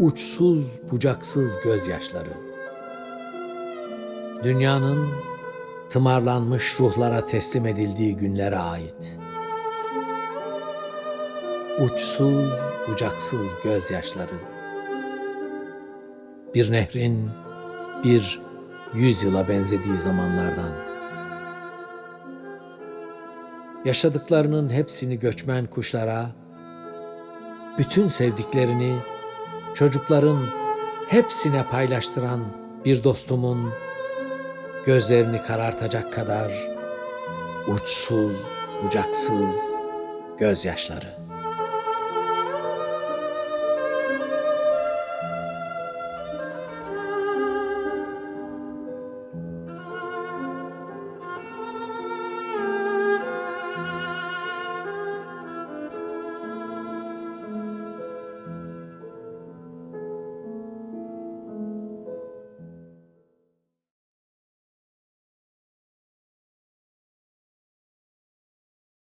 uçsuz bucaksız gözyaşları. Dünyanın tımarlanmış ruhlara teslim edildiği günlere ait. Uçsuz bucaksız gözyaşları. Bir nehrin bir yüzyıla benzediği zamanlardan. Yaşadıklarının hepsini göçmen kuşlara, bütün sevdiklerini çocukların hepsine paylaştıran bir dostumun gözlerini karartacak kadar uçsuz bucaksız gözyaşları.